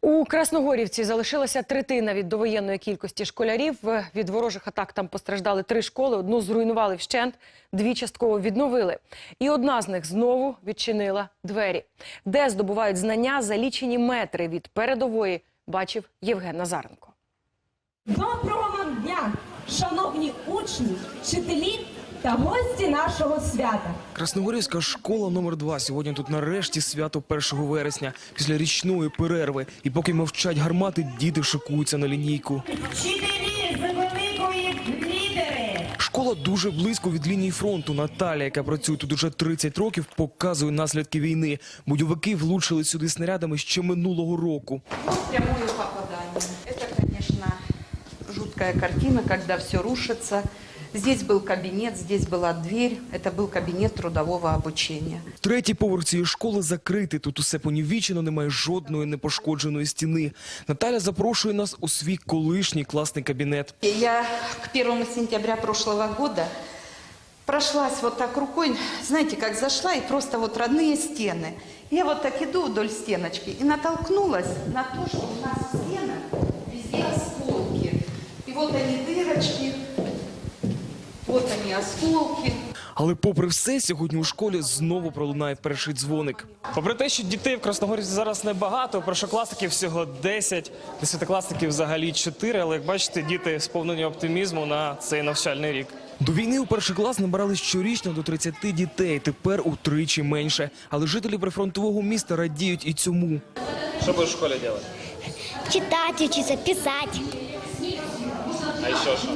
У Красногорівці залишилася третина від довоєнної кількості школярів. Від ворожих атак там постраждали три школи. Одну зруйнували вщент, дві частково відновили. І одна з них знову відчинила двері. Де здобувають знання за лічені метри від передової, бачив Євген Назаренко. Доброго вам дня, шановні учні, вчителі та гості нашого свята. Красногорівська школа номер 2 Сьогодні тут нарешті свято 1 вересня, після річної перерви. І поки мовчать гармати, діти шикуються на лінійку. Вчителі з великої лідери. Школа дуже близько від лінії фронту. Наталя, яка працює тут уже 30 років, показує наслідки війни. Бойовики влучили сюди снарядами ще минулого року. прямое попадание. Это, конечно, жуткая картина, когда все рушится. Здесь был кабинет, здесь была дверь. Это был кабинет трудового обучения. Третій поверх цієї школи закритий. Тут усе понівічено, немає жодної непошкодженої стіни. Наталя запрошує нас у свій колишній класний кабінет. И Я к 1 сентября прошлого года прошлась вот так рукой, знаете, как зашла, и просто вот родные стены. Я вот так иду вдоль стеночки и натолкнулась на то, что у нас в стенах везде осколки. И вот они дырочки, вот они осколки. Але попри все, сьогодні у школі знову пролунає перший дзвоник. Попри те, що дітей в Красногорівці зараз небагато, першокласників всього 10, десятикласників взагалі 4, але як бачите, діти сповнені оптимізму на цей навчальний рік. До війни у перший клас набирали щорічно до 30 дітей, тепер утричі менше. Але жителі прифронтового міста радіють і цьому. Що будеш в школі робити? читать учиться, писать. А ще що?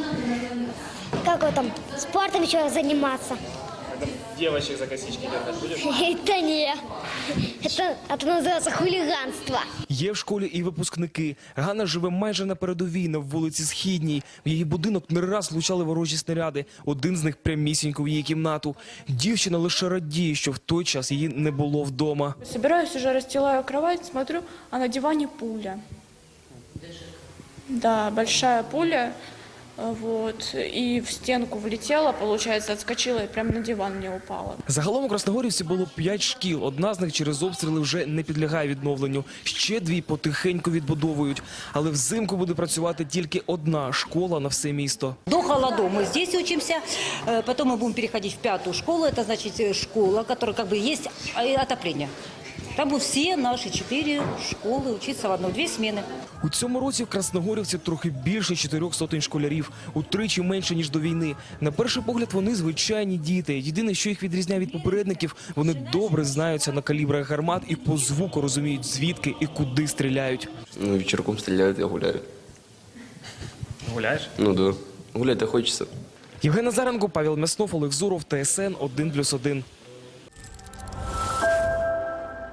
Как вот там, спортом еще заниматься. Дівчаток за косички дергати будеш? Это не. Это, это называется хулиганство. Є в школі і випускники. Ганна живе майже на передовій на вулиці Східній. В її будинок не раз влучали ворожі снаряди. Один з них прямісінько в її кімнату. Дівчина лише радіє, що в той час її не було вдома. Собираюсь уже, расстилаю кровать, смотрю, а на диване пуля. Да, большая пуля, э, вот, и в стенку влетела, получается, отскочила и прямо на диван мне упала. Загалом у Красногорівці було п'ять шкіл. Одна з них через обстріли вже не підлягає відновленню. Ще дві потихеньку відбудовують. Але взимку буде працювати тільки одна школа на все місто. До холодов мы здесь учимся, э, потом мы будем переходить в пятую школу, это значит э, школа, которая как бы есть э, отопление. Там будут все наши четыре школы учиться в одной, две смены. У цьому році в Красногорівці трохи більше чотирьох сотень школярів, утричі менше ніж до війни. На перший погляд вони звичайні діти. Єдине, що їх відрізняє від попередників, вони добре знаються на калібрах гармат і по звуку розуміють звідки і куди стріляють. Ну, вечерком стреляют, я гуляю. Гуляєш? Ну да. Гулять-то хочется. Євген Назаренко, Павел Мяснов, Олег Зуров, ТСН 1+,1.